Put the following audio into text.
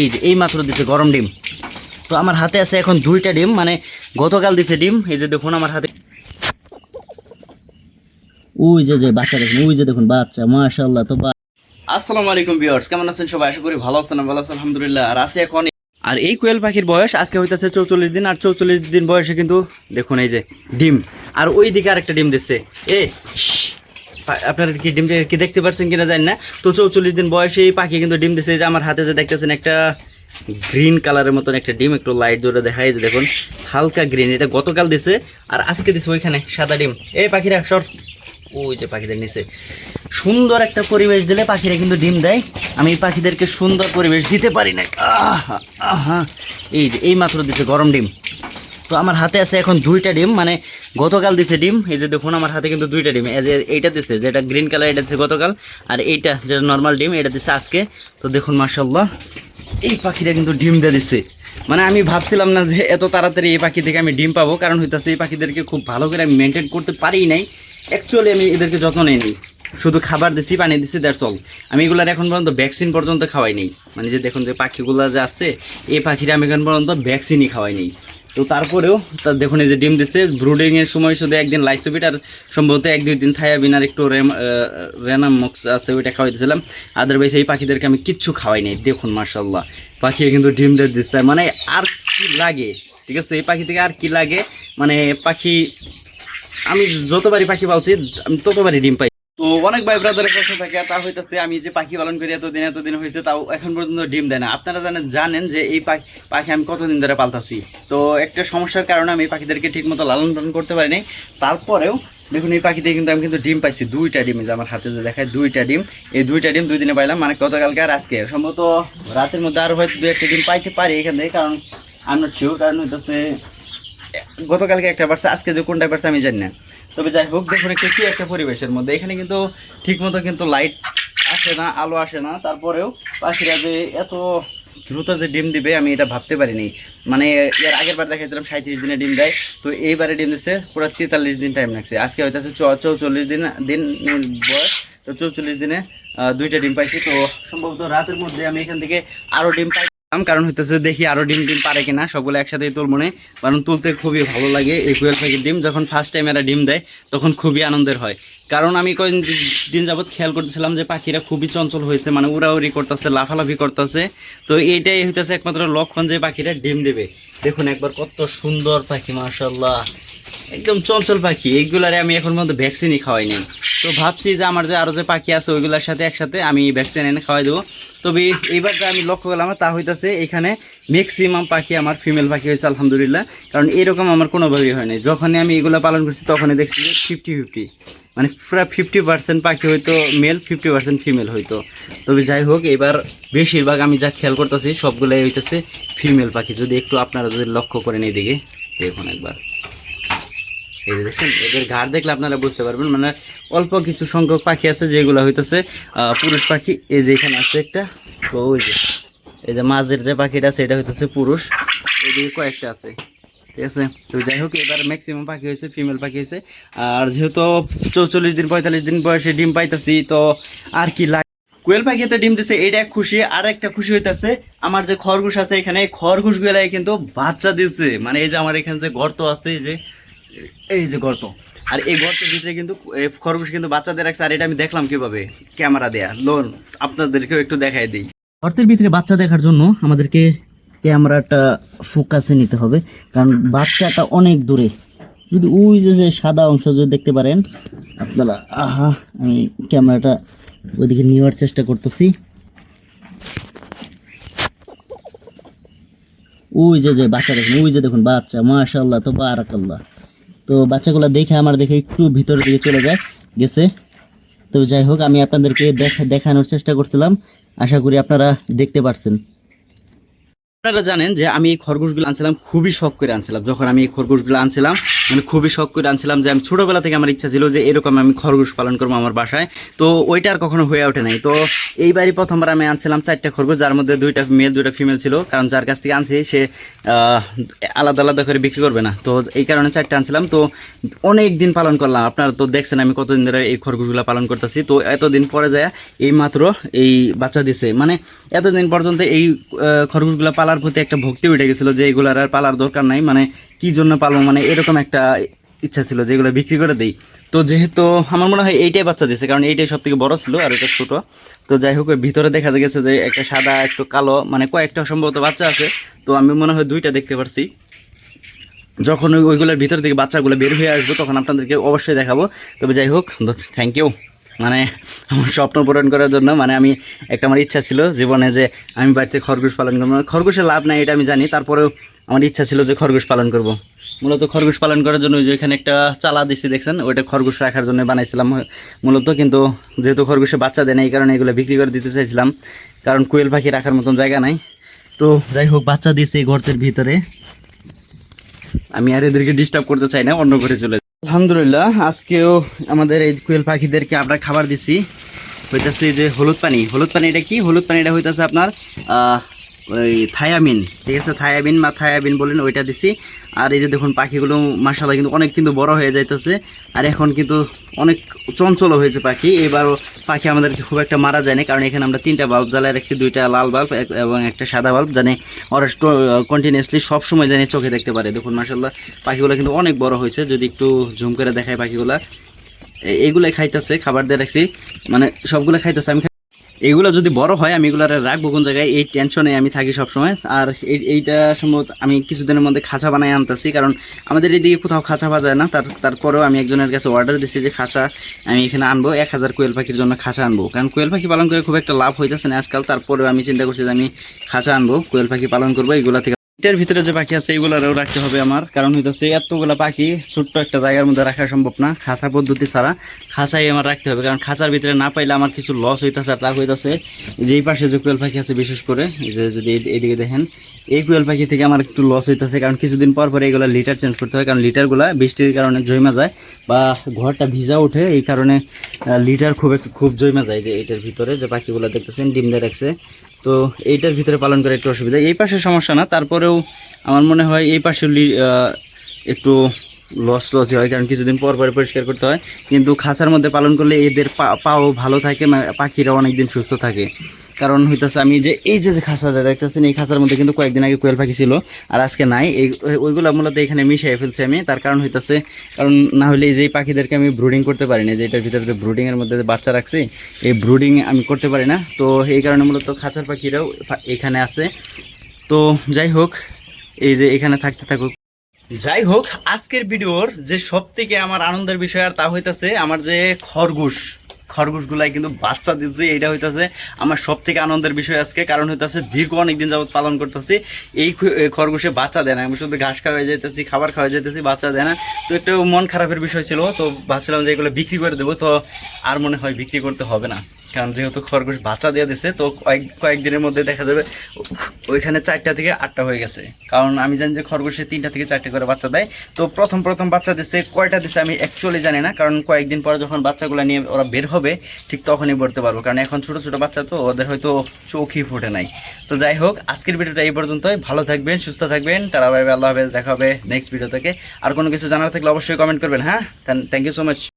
এই যে, এই মাত্র দিছে গরম ডিম। তো আমার হাতে আছে এখন দুইটা ডিম মানে গতকাল দিছে ডিম, এই যে দেখুন আমার হাতে। ওই যে যে বাচ্চা দেখুন, ওই যে দেখুন বাচ্চা মাশাল্লাহ তো আসসালামু আলাইকুম ভিউয়ার্স কেমন আছেন সবাই? আশা করি ভালো আছেন ভালো আছেন, আলহামদুলিল্লাহ। আর আছে এখন আর এই কোয়েল পাখির বয়স আজকে হইতাছে চৌচল্লিশ দিন, আর চৌচল্লিশ দিন বয়সে কিন্তু দেখুন এই যে ডিম। আর ওই দিকে আরেকটা ডিম দিচ্ছে। এ আপনারা কি ডিম কি দেখতে পাচ্ছেন কিনা জানি না। তো চৌচল্লিশ দিন বয়সে এই পাখি কিন্তু ডিম দিচ্ছে যে আমার হাতে যে দেখতেছেন একটা গ্রিন কালারের মতন একটা ডিম, একটু লাইট জোরে দেখায় যে দেখুন, হালকা গ্রিন এটা গতকাল দিছে আর আজকে দিছে ওইখানে, সাদা ডিম। এই পাখিরা, সর। ওই যে পাখিদের নিচে। সুন্দর একটা পরিবেশ দিলে পাখিরা কিন্তু ডিম দেয়। আমি এই পাখিদেরকে সুন্দর পরিবেশ দিতে পারি না আহা আহা। এই যে এই মাত্র দিছে গরম ডিম। তো আমার হাতে আছে এখন দুইটা ডিম মানে গতকাল দিছে ডিম, এই যে দেখুন আমার হাতে কিন্তু দুইটা ডিম। এইটা দিছে, যেটা গ্রিন কালার এটা দিছে গতকাল, আর এইটা যেটা নর্মাল ডিম, এটা দিছে আজকে। তো দেখুন মাসাল্লাহ এই পাখিটা কিন্তু ডিম দিয়ে দিচ্ছে মানে আমি ভাবছিলাম না যে এত তাড়াতাড়ি এই পাখি থেকে আমি ডিম পাবো, কারণ হইতাছে এই পাখিদেরকে খুব ভালো করে আমি মেনটেন করতে পারি নাই। অ্যাকচুয়ালি আমি এদেরকে যত্ন নেই নি শুধু খাবার দিছি, পানি দিছি দ্যাটস অল আমি এগুলার এখন পর্যন্ত ভ্যাকসিন পর্যন্ত খাওয়াই নেই। মানে যে দেখুন যে পাখিগুলো যে আছে, এই পাখিরা আমি এখন পর্যন্ত ভ্যাকসিনই খাওয়াই নেই। তো তারপরেও তা দেখুন, এই যে ডিম দিছে। ব্রুডিংয়ের সময় শুধু একদিন লাইসোবিট আর সম্ভবত এক দুই দিন থায়াবিন আর একটু রেম রেনাম মক্স আছে, ওইটা খাওয়াই দিয়েছিলাম আদারওয়াইজ এই পাখিদেরকে আমি কিচ্ছু খাওয়াই নাই, দেখুন মার্শাল্লাহ পাখি কিন্তু ডিম দিয়ে দিচ্ছে। মানে আর কি লাগে, ঠিক আছে? এই পাখি থেকে আর কি লাগে? মানে পাখি, আমি যতবারই পাখি পালছি, আমি ততবারই ডিম পাই। তো অনেক ভাই ব্রাদারের কাছে থাকে, তা হইতাছে আমি যে পাখি পালন করি, এতদিন এতদিন হয়েছে তাও এখন পর্যন্ত ডিম দেয় না। আপনারা জানেন জানেন যে এই পাখি পাখি আমি কতদিন ধরে পালতাছি। তো একটা সমস্যার কারণে আমি পাখিদেরকে ঠিক মতো লালন পালন করতে পারিনি। তারপরেও দেখুন, এই পাখিতে কিন্তু আমি কিন্তু ডিম পাইছি, দুইটা ডিম যে আমার হাতে যে দেখায় দুইটা ডিম। এই দুইটা ডিম দুই দিনে পাইলাম মানে গতকালকে আর আজকে। সম্ভবত রাতের মধ্যে আরও হয়তো দু একটা ডিম পাইতে পারি এখান থেকে, কারণ আই নট কারণ হইতেছে, গতকালকে একটা বাড়ছে, আজকে যে কোনটা বাড়ছে আমি জানি না। তবে যাই হোক, দেখুন একটু কি একটা পরিবেশের মধ্যে। এখানে কিন্তু ঠিক মতো কিন্তু লাইট আসে না, আলো আসে না। তারপরেও পাখিরা যে এত দ্রুত যে ডিম দিবে, আমি এটা ভাবতে পারিনি। মানে এর আগের বার দেখাইছিলাম সাঁত্রিশ দিনে ডিম দেয়। তো এইবারে ডিম দিচ্ছে পুরো তেতাল্লিশ দিন টাইম লাগছে। আজকে হয়তো চৌচল্লিশ দিন দিন বয়স। তো চৌচল্লিশ দিনে দুইটা ডিম পাইছি। তো সম্ভবত রাতের মধ্যে আমি এখান থেকে আরও ডিম পাই কারণ হইতেছে দেখি আরও ডিম ডিম পারে কিনা, সবগুলো একসাথেই তুলব মনে, কারণ তুলতে খুবই ভালো লাগে এই কুয়েল পাখির ডিম। যখন ফার্স্ট টাইম এরা ডিম দেয়, তখন খুবই আনন্দের হয়। কারণ আমি দিন যাবত খেয়াল করতেছিলাম যে পাখিরা খুবই চঞ্চল হয়েছে মানে উড়াউড়ি করতেছে, লাফালাফি করতেছে। তো এইটাই হইতেছে একমাত্র লক্ষণ যে পাখিরা ডিম দেবে। দেখুন একবার কত সুন্দর পাখি মাশাল্লাহ একদম চঞ্চল পাখি, এইগুলারে আমি এখন পর্যন্ত ভ্যাকসিনই খাওয়াই নাই তো ভাবছি যে আমার যে আরও যে পাখি আছে, ওইগুলোর সাথে একসাথে আমি ভ্যাকসিন এনে খাওয়াই দেবো। তবে এইবার যে আমি লক্ষ্য করলাম, তা হইতাছে এখানে ম্যাক্সিমাম পাখি আমার ফিমেল পাখি হয়েছে, আলহামদুলিল্লাহ। কারণ এরকম আমার কোনোভাবেই হয় নাই। যখনই আমি এগুলো পালন করছি, তখনই দেখছি যে ফিফটি ফিফটি মানে প্রায় ফিফটি পার্সেন্ট পাখি হয়তো মেল ফিফটি পার্সেন্ট ফিমেল হয়তো। তবে যাই হোক, এবার বেশিরভাগ আমি যা খেয়াল করতেছি, সবগুলাই হইতেছে ফিমেল পাখি। যদি একটু আপনারা যদি লক্ষ্য করেন এইদিকে, দেখুন একবার। এই দেখছেন, এদের ঘাড় দেখলে আপনারা বুঝতে পারবেন। মানে অল্প কিছু সংখ্যক পাখি আছে যেগুলো হইতেছে পুরুষ পাখি। এই যে এখানে আছে একটা, তো ওই যে এই যে মাঝের যে পাখিটা এটা হইতেছে পুরুষ। এদিকে কয়েকটা আছে। ঠিক আছে? তো যাই হোক, এবার ম্যাক্সিমাম পাখি হয়েছে ফিমেল পাখি হয়েছে। আর যেহেতু চৌচল্লিশ দিন, পঁয়তাল্লিশ দিন বয়সে ডিম পাইতেছি, তো আর কি লাগে কোয়েল পাখিতে ডিম দিছে, এটা খুশি। আর একটা খুশি হইতেছে, আমার যে খরগোশ আছে এখানে খরগোশ গুলাই কিন্তু বাচ্চা দিছে। মানে এই যে আমার এখানে যে গর্ত আছে যে, এই যে গর্ত। আর এই গর্তের ভিতরে কিন্তু খরগোশ কিন্তু বাচ্চাদের রাখছে। আর এটা আমি দেখলাম কীভাবে? ক্যামেরা দেয়া। লোন আপনাদেরকেও একটু দেখাই দিই। গর্তের ভিতরে বাচ্চা দেখার জন্য আমাদেরকে ক্যামেরাটা ফোকাসে নিতে হবে, কারণ বাচ্চাটা অনেক দূরে। যদি ওই যে সাদা অংশ যদি দেখতে পারেন, আপনারা, আহা, আমি ক্যামেরাটা ওইদিকে নেওয়ার চেষ্টা করতেছি। ওই যে যে বাচ্চা দেখুন, ওই যে দেখুন বাচ্চা মাশাল্লাহ তো বারাকাল্লাহ তো বাচ্চাগুলো দেখে, আমার দেখে একটু ভিতরের দিকে চলে যায়, গেছে। তো যাই হোক, আমি আপনাদেরকে দেখা, দেখানোর চেষ্টা করছিলাম। আশা করি আপনারা দেখতে পারছেন। আপনারা জানেন যে আমি এই খরগোশগুলো আনছিলাম, খুবই শখ করে আনছিলাম। যখন আমি এই খরগোশগুলো আনছিলাম মানে খুবই শখ করে আনছিলাম যে আমি ছোটোবেলা থেকে আমার ইচ্ছা ছিল যে এরকম আমি খরগোশ পালন করব আমার বাসায়। তো ওইটা আর কখনো হয়ে ওঠে নাই। তো এইবারই প্রথমবার আমি আনছিলাম চারটা খরগোশ, যার মধ্যে দুইটা মেল দুইটা ফিমেল ছিল। কারণ যার কাছ থেকে আনছি, সে আলাদা আলাদা করে বিক্রি করবে না। তো এই কারণে চারটা আনছিলাম। তো অনেক দিন পালন করলাম। আপনারা তো দেখছেন আমি কতদিন ধরে এই খরগোশগুলো পালন করতেছি। তো এতদিন পরে যায় এই মাত্র এই বাচ্চা দিছে। মানে এতদিন পর্যন্ত এই খরগোশগুলো পালার প্রতি একটা ভক্তি উঠে গেছিল যে এগুলার আর পালার দরকার নাই মানে কি জন্য পালবো মানে এরকম একটা ইচ্ছা ছিল যে এগুলো বিক্রি করে দেই। তো যেহেতু আমার মনে হয় এইটাই বাচ্চা দিছে কারণ এইটাই সব থেকে বড় ছিল আর এটা ছোট। তো যাই হোক ভিতরে দেখা গেছে যে একটা সাদা, একটু কালো মানে কয়েকটা সম্ভবত বাচ্চা আছে। তো আমি মনে হয় দুইটা দেখতে পারছি। যখন ওই- ওইগুলোর ভিতর থেকে বাচ্চাগুলো বের হয়ে আসব, তখন আপনাদেরকে অবশ্যই দেখাবো। তবে যাই হোক, থ্যাংক ইউ। মানে আমার স্বপ্ন পূরণ করার জন্য মানে আমি একটা আমার ইচ্ছা ছিল জীবনে যে আমি বাড়িতে খরগোশ পালন করব। মানে খরগোশের লাভ নাই, এটা আমি জানি। তারপরেও আমার ইচ্ছা ছিল যে খরগোশ পালন করব। মূলত খরগোশ পালন করার জন্য যে এখানে একটা চালা দিচ্ছি দেখছেন? ওইটা খরগোশ রাখার জন্য বানাইছিলাম মূলত। কিন্তু যেহেতু খরগোশে বাচ্চা দেয় না এই কারণে এগুলো বিক্রি করে দিতে চাইছিলাম। কারণ কোয়েল পাখি রাখার মতন জায়গা নাই। তো যাই হোক, বাচ্চা দিয়েছে এই গর্তের ভিতরে। আমি আর এদেরকে ডিস্টার্ব করতে চাই না, অন্য করে চলে। আলহামদুলিল্লাহ, আজকেও আমাদের এই কুয়েল পাখিদেরকে আমরা খাবার দিছি। হইতাছে যে হলুদ পানি। হলুদ পানি এটা কি? হলুদ পানিটা হইতাছে আপনার ওই থায়াবিন, ঠিক আছে? থায়াবিন বা থায়াবিন বলেন, ওইটা দিছি। আর এই যে দেখুন, পাখিগুলো মাসালা কিন্তু অনেক কিন্তু বড় হয়ে যাইতেছে। আর এখন কিন্তু অনেক চঞ্চল হয়েছে পাখি। এবারও পাখি আমাদেরকে খুব একটা মারা যায় না কারণ এখানে আমরা তিনটা বাল্ব জ্বালায় রাখছি, দুইটা লাল বাল্ব এবং একটা সাদা বাল্ব জানে ওরা কন্টিনিউসলি সবসময় জানি চোখে দেখতে পারে। দেখুন মাসাল্লাহ পাখিগুলো কিন্তু অনেক বড় হয়েছে। যদি একটু ঝুম করে দেখায় পাখিগুলা। এ- এগুলাই খাইতেছে, খাবার দিয়ে রাখছি। মানে সবগুলো খাইতেছে, আমি এগুলো যদি বড় হয়, আমি এগুলো রাখব কোন জায়গায়? এই টেনশনে আমি থাকি সবসময়। আর এই- এইটা সম্ভবত আমি কিছুদিনের মধ্যে খাঁচা বানায় আনতেছি, কারণ আমাদের এদিকে কোথাও খাঁচা পাওয়া যায় না। তার, তারপরেও আমি একজনের কাছে অর্ডার দিছি যে, খাঁচা আমি এখানে আনব, এক হাজার কোয়েল পাখির জন্য খাঁচা আনব। কারণ কোয়েল পাখি পালন করে খুব একটা লাভ হইতেছে না। আজকাল তারপরেও আমি চিন্তা করছি যে, আমি খাঁচা আনব, কোয়েল পাখি পালন করব, এগুলো থেকে এটার ভিতরে যে পাখি আছে, এগুলারও রাখতে হবে আমার। কারণ হইতেছে, এতগুলা পাখি ছোট্ট একটা জায়গার মধ্যে রাখা সম্ভব না, খাঁচা পদ্ধতি ছাড়া। খাঁচাই আমার রাখতে হবে, কারণ খাঁচার ভিতরে না পাইলে আমার কিছু লস হইতেছে আর তা হইতেছে যে এই পাশে যে কোয়েল পাখি আছে, বিশেষ করে যে যদি এইদিকে দেখেন, এই কোয়েল পাখি থেকে আমার একটু লস হইতেছে, কারণ কিছুদিন পর পরে এগুলো লিটার চেঞ্জ করতে হয়, কারণ লিটারগুলা বৃষ্টির কারণে জমা যায় বা ঘরটা ভিজা ওঠে, এই কারণে লিটার খুব একটু খুব জমা যায় যে এটার ভিতরে, যে পাখিগুলো দেখতেছেন, ডিম দিয়ে রাখছে। তো এইটার ভিতরে পালন করা একটু অসুবিধা। এই পাশে সমস্যা না, তারপরেও আমার মনে হয় এই পাশে একটু লস লসই হয়, কারণ কিছুদিন পর পরে পরিষ্কার করতে হয়। কিন্তু খাঁচার মধ্যে পালন করলে এদের পাও ভালো থাকে পাখিরা অনেক দিন সুস্থ থাকে। কারণ হইতেছে আমি যে, এই যে খাঁচাটা দেখতেছেন, এই খাঁচার মধ্যে কিন্তু কয়েকদিন আগে কোয়েল পাখি ছিল, আর আজকে নাই। এই ওইগুলো মূলত এখানে মিশিয়ে ফেলছি আমি। তার কারণ হইতেছে, কারণ না হলে এই যে পাখিদেরকে আমি ব্রুডিং করতে পারি না, যে এটার ভিতরে যে ব্রুডিংয়ের মধ্যে বাচ্চা রাখছি, এই ব্রুডিং আমি করতে পারি না। তো এই কারণে মূলত খাঁচার পাখিরাও এখানে আছে। তো যাই হোক, এই যে এখানে থাকতে থাকুক। যাই হোক, আজকের ভিডিওর যে সব থেকে আমার আনন্দের বিষয় আর তা হইতাছে, আমার যে খরগোশ। খরগোশগুলাই কিন্তু বাচ্চা দিচ্ছে এটা হইতেছে আমার সব থেকে আনন্দের বিষয় আজকে। কারণ হইতেছে দীর্ঘ অনেকদিন যাবৎ পালন করতেছি। এই খরগোশে বাচ্চা দেয় না, আমি শুধু ঘাস খাওয়া যেতেছি খাবার খাওয়া যেতেছি বাচ্চা দেয় না। তো একটু মন খারাপের বিষয় ছিল, তো ভাবছিলাম যে এগুলো বিক্রি করে দেবো, তো আর মনে হয় বিক্রি করতে হবে না। কারণ যেহেতু খরগোশ বাচ্চা দিয়ে দিছে তো কয়েক কয়েকদিনের মধ্যে দেখা যাবে ওইখানে চারটা থেকে আটটা হয়ে গেছে। কারণ আমি জানি যে খরগোশে তিনটা থেকে চারটে করে বাচ্চা দেয়। তো প্রথম প্রথম বাচ্চা দিছে কয়টা দিছে আমি অ্যাকচুয়ালি জানি না কারণ কয়েকদিন পরে যখন বাচ্চাগুলো নিয়ে ওরা বের হবে ঠিক তখনই বলতে পারব। কারণ এখন ছোটো ছোটো বাচ্চা তো ওদের হয়তো চোখই ফুটে নাই। তো যাই হোক আজকের ভিডিওটা এই পর্যন্তই। ভালো থাকবেন সুস্থ থাকবেন। বাই বাই, আল্লাহ হাফেজ। দেখা হবে নেক্সট ভিডিও থেকে। আর কোনো কিছু জানার থাকলে অবশ্যই কমেন্ট করবেন হ্যাঁ? Thank you so much